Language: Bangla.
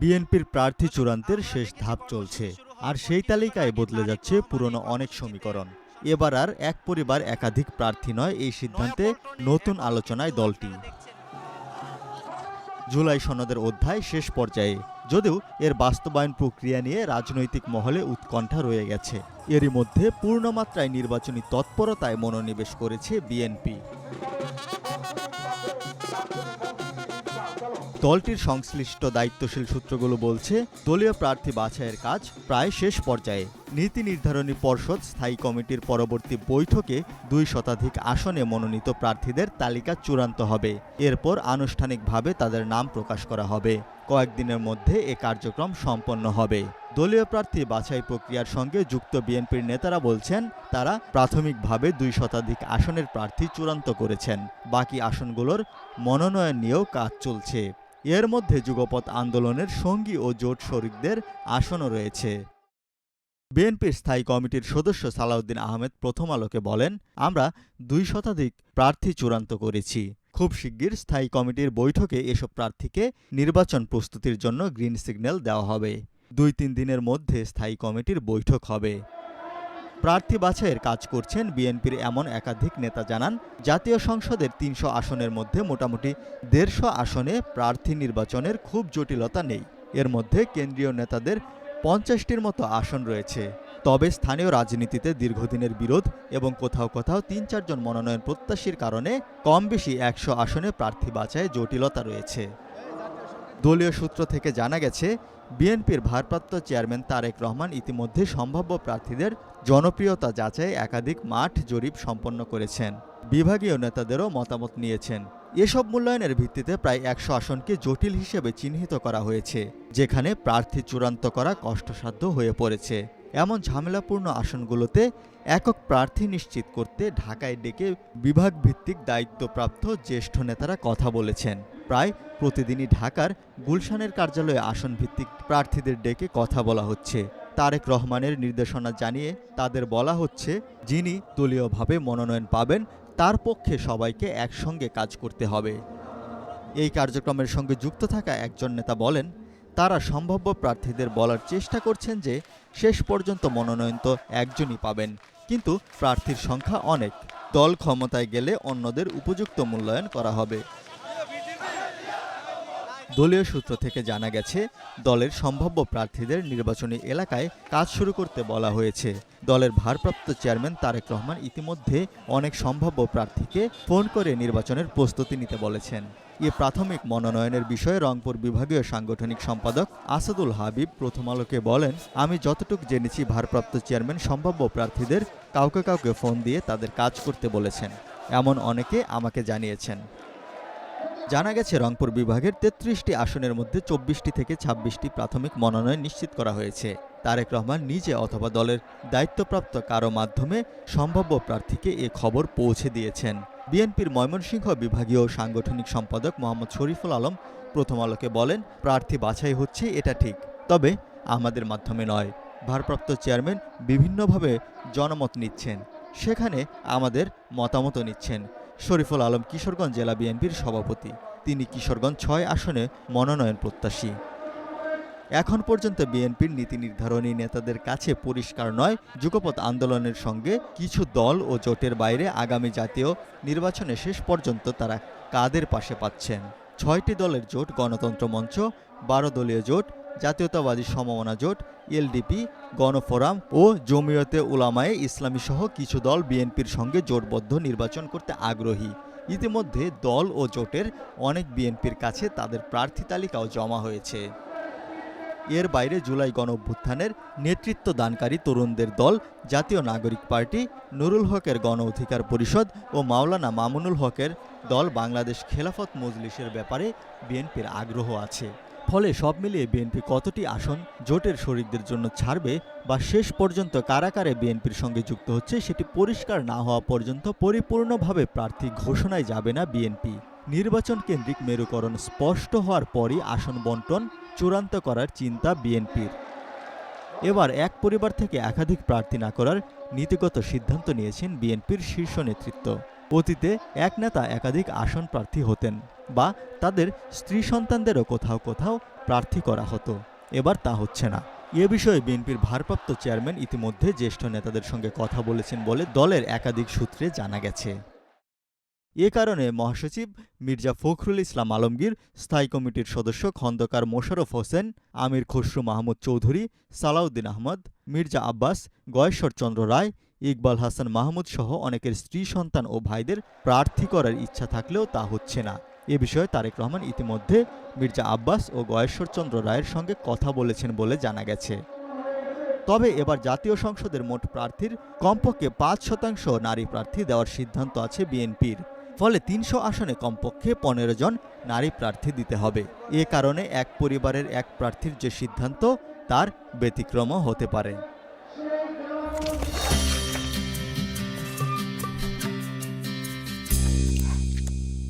বিএনপির প্রার্থী চূড়ান্তের শেষ ধাপ চলছে, আর সেই তালিকায় বদলে যাচ্ছে পুরনো অনেক সমীকরণ। এবার আর এক পরিবার একাধিক প্রার্থী নয় এই সিদ্ধান্তে নতুন আলোচনায় দলটি। জুলাই সনদের অধ্যায় শেষ পর্যায়ে, যদিও এর বাস্তবায়ন প্রক্রিয়া নিয়ে রাজনৈতিক মহলে উৎকণ্ঠা রয়ে গেছে। এরই মধ্যে পূর্ণমাত্রায় নির্বাচনী তৎপরতায় মনোনিবেশ করেছে বিএনপি। দলটির সংশ্লিষ্ট দায়িত্বশীল সূত্রগুলো বলছে, দলীয় প্রার্থী বাছাইয়ের কাজ প্রায় শেষ পর্যায়ে। নীতি নির্ধারণী পর্ষদ স্থায়ী কমিটির পরবর্তী বৈঠকে দুই শতাধিক আসনে মনোনীত প্রার্থীদের তালিকা চূড়ান্ত হবে। এরপর আনুষ্ঠানিকভাবে তাদের নাম প্রকাশ করা হবে। কয়েকদিনের মধ্যে এ কার্যক্রম সম্পন্ন হবে। দলীয় প্রার্থী বাছাই প্রক্রিয়ার সঙ্গে যুক্ত বিএনপির নেতারা বলছেন, তারা প্রাথমিকভাবে দুই শতাধিক আসনের প্রার্থী চূড়ান্ত করেছেন। বাকি আসনগুলোর মনোনয়ন নিয়েও কাজ চলছে। এর মধ্যে যুগপৎ আন্দোলনের সঙ্গী ও জোট শরিকদের আসনও রয়েছে। বিএনপির স্থায়ী কমিটির সদস্য সালাউদ্দিন আহমেদ প্রথম আলোকে বলেন, আমরা দুই শতাধিক প্রার্থী চূড়ান্ত করেছি। খুব শিগগির স্থায়ী কমিটির বৈঠকে এসব প্রার্থীকে নির্বাচন প্রস্তুতির জন্য গ্রিন সিগন্যাল দেওয়া হবে। দুই তিন দিনের মধ্যে স্থায়ী কমিটির বৈঠক হবে। প্রার্থী বাছাইয়ের কাজ করছেন বিএনপির এমন একাধিক নেতা জানান, জাতীয় সংসদের তিনশো আসনের মধ্যে মোটামুটি দেড়শো আসনে প্রার্থী নির্বাচনের খুব জটিলতা নেই। এর মধ্যে কেন্দ্রীয় নেতাদের পঞ্চাশটির মতো আসন রয়েছে। তবে স্থানীয় রাজনীতিতে দীর্ঘদিনের বিরোধ এবং কোথাও কোথাও তিন চারজন মনোনয়ন প্রত্যাশীর কারণে কম বেশি একশো আসনে প্রার্থী বাছায় জটিলতা রয়েছে। দলীয় সূত্র থেকে জানা গেছে বিএনপির ভারপ্রাপ্ত চেয়ারম্যান তারেক রহমান ইতিমধ্যে সম্ভাব্য প্রার্থীদের জনপ্রিয়তা যাচাই একাধিক মাঠ জরিপ সম্পন্ন করেছেন। বিভাগীয় নেতাদেরও মতামত নিয়েছেন। এসব মূল্যায়নের ভিত্তিতে প্রায় একশো আসনকে জটিল হিসেবে চিহ্নিত করা হয়েছে, যেখানে প্রার্থী চূড়ান্ত করা কষ্টসাধ্য হয়ে পড়েছে। এমন ঝামেলাপূর্ণ আসনগুলোতে একক প্রার্থী নিশ্চিত করতে ঢাকায় ডেকে বিভাগ ভিত্তিক দায়িত্বপ্রাপ্ত জ্যেষ্ঠ নেতারা কথা বলেছেন। প্রায় প্রতিদিনই ঢাকার গুলশানের কার্যালয়ে আসন ভিত্তিক প্রার্থীদের ডেকে কথা বলা হচ্ছে। তারেক রহমানের নির্দেশনা জানিয়ে তাদের বলা হচ্ছে, যিনি দলীয়ভাবে মনোনয়ন পাবেন, তার পক্ষে সবাইকে একসঙ্গে কাজ করতে হবে। এই কার্যক্রমের সঙ্গে যুক্ত থাকা একজন নেতা বলেন তারা সম্ভাব্য প্রার্থীদের বলার চেষ্টা করছেন যে শেষ পর্যন্ত মনোনয়ন তো একজনই পাবেন। কিন্তু প্রার্থীর সংখ্যা অনেক। দল ক্ষমতায় গেলে অন্যদের উপযুক্ত মূল্যায়ন করা হবে। দলীয় সূত্র থেকে জানা গেছে, দলের সম্ভাব্য প্রার্থীদের নির্বাচনী এলাকায় কাজ শুরু করতে বলা হয়েছে। দলের ভারপ্রাপ্ত চেয়ারম্যান তারেক রহমান ইতিমধ্যে অনেক সম্ভাব্য প্রার্থীকে ফোন করে নির্বাচনের প্রস্তুতি নিতে বলেছেন। এ প্রাথমিক মনোনয়নের বিষয়ে রংপুর বিভাগীয় সাংগঠনিক সম্পাদক আসাদুল হাবিব প্রথম আলোকে বলেন, আমি যতটুকু জেনেছি, ভারপ্রাপ্ত চেয়ারম্যান সম্ভাব্য প্রার্থীদের কাউকে কাউকে ফোন দিয়ে তাদের কাজ করতে বলেছেন। এমন অনেকে আমাকে জানিয়েছেন। জানা গেছে, রংপুর বিভাগের তেত্রিশটি আসনের মধ্যে চব্বিশটি থেকে ছাব্বিশটি প্রাথমিক মনোনয়ন নিশ্চিত করা হয়েছে। তারেক রহমান নিজে অথবা দলের দায়িত্বপ্রাপ্ত কারও মাধ্যমে সম্ভাব্য প্রার্থীকে এ খবর পৌঁছে দিয়েছেন। বিএনপির ময়মনসিংহ বিভাগীয় সাংগঠনিক সম্পাদক মোহাম্মদ শরীফুল আলম প্রথম আলোকে বলেন, প্রার্থী বাছাই হচ্ছে, এটা ঠিক। তবে আমাদের মাধ্যমে নয়। ভারপ্রাপ্ত চেয়ারম্যান বিভিন্নভাবে জনমত নিচ্ছেন। সেখানে আমাদের মতামত নিচ্ছেন। শরীফুল আলম কিশোরগঞ্জ জেলা বিএনপির সভাপতি। তিনি কিশোরগঞ্জ ছয় আসনে মনোনয়ন প্রত্যাশী। এখন পর্যন্ত বিএনপির নীতি নির্ধারণী নেতাদের কাছে পরিষ্কার নয়, যুগপৎ আন্দোলনের সঙ্গে কিছু দল ও জোটের বাইরে আগামী জাতীয় নির্বাচনে শেষ পর্যন্ত তারা কাদের পাশে পাচ্ছেন? ছয়টি দলের জোট গণতন্ত্র মঞ্চ, বারো দলীয় জোট জাতীয়তাবাদী সমমনা জোট, এলডিপি, গণফোরাম ও জমিয়তে উলামায়ে ইসলামী সহ কিছু দল বিএনপির সঙ্গে জোটবদ্ধ নির্বাচন করতে আগ্রহী। ইতিমধ্যে দল ও জোটের অনেক বিএনপির কাছে তাদের প্রার্থী তালিকাও জমা হয়েছে। এর বাইরে জুলাই গণ অভ্যুত্থানের নেতৃত্ব দানকারী তরুণদের দল, জাতীয় নাগরিক পার্টি, নুরুল হকের গণ অধিকার পরিষদ ও মাওলানা মামুনুল হকের দল বাংলাদেশ খেলাফত মজলিসের ব্যাপারে বিএনপির আগ্রহ আছে। ফলে সব মিলিয়ে বিএনপি কতটি আসন জোটের শরিকদের জন্য ছাড়বে বা শেষ পর্যন্ত কারাকারে বিএনপির সঙ্গে যুক্ত হচ্ছে সেটি পরিষ্কার না হওয়া পর্যন্ত পরিপূর্ণভাবে প্রার্থী ঘোষণায় যাবে না বিএনপি। নির্বাচন কেন্দ্রিক মেরুকরণ স্পষ্ট হওয়ার পরই আসন বন্টন চূড়ান্ত করার চিন্তা বিএনপির। এবার এক পরিবার থেকে একাধিক প্রার্থী না করার নীতিগত সিদ্ধান্ত নিয়েছেন বিএনপির শীর্ষ নেতৃত্ব। অতীতে এক নেতা একাধিক আসন প্রার্থী হতেন। বা তাদের স্ত্রী সন্তানদেরও কোথাও কোথাও প্রার্থী করা হতো। এবার তা হচ্ছে না। এ বিষয়ে বিএনপির ভারপ্রাপ্ত চেয়ারম্যান ইতিমধ্যে জ্যেষ্ঠ নেতাদের সঙ্গে কথা বলেছেন বলে দলের একাধিক সূত্রে জানা গেছে। এ কারণে মহাসচিব মির্জা ফখরুল ইসলাম আলমগীর, স্থায়ী কমিটির সদস্য খন্দকার মোশাররফ হোসেন, আমির খসরু মাহমুদ চৌধুরী, সালাউদ্দিন আহমদ, মির্জা আব্বাস, গয়েশ্বর চন্দ্র রায়, ইকবাল হাসান মাহমুদ সহ অনেকের স্ত্রী, সন্তান ও ভাইদের প্রার্থী করার ইচ্ছা থাকলেও তা হচ্ছে না। এ বিষয়ে তারেক রহমান ইতিমধ্যে মির্জা আব্বাস ও গয়েশ্বর চন্দ্র রায়ের সঙ্গে কথা বলেছেন বলে জানা গেছে। তবে এবার জাতীয় সংসদের মোট প্রার্থীর কমপক্ষে পাঁচ শতাংশ নারী প্রার্থী দেওয়ার সিদ্ধান্ত আছে বিএনপির। ফলে তিনশো আসনে কমপক্ষে পনেরো জন নারী প্রার্থী দিতে হবে। এ কারণে এক পরিবারের এক প্রার্থীর যে সিদ্ধান্ত, তার ব্যতিক্রমও হতে পারে।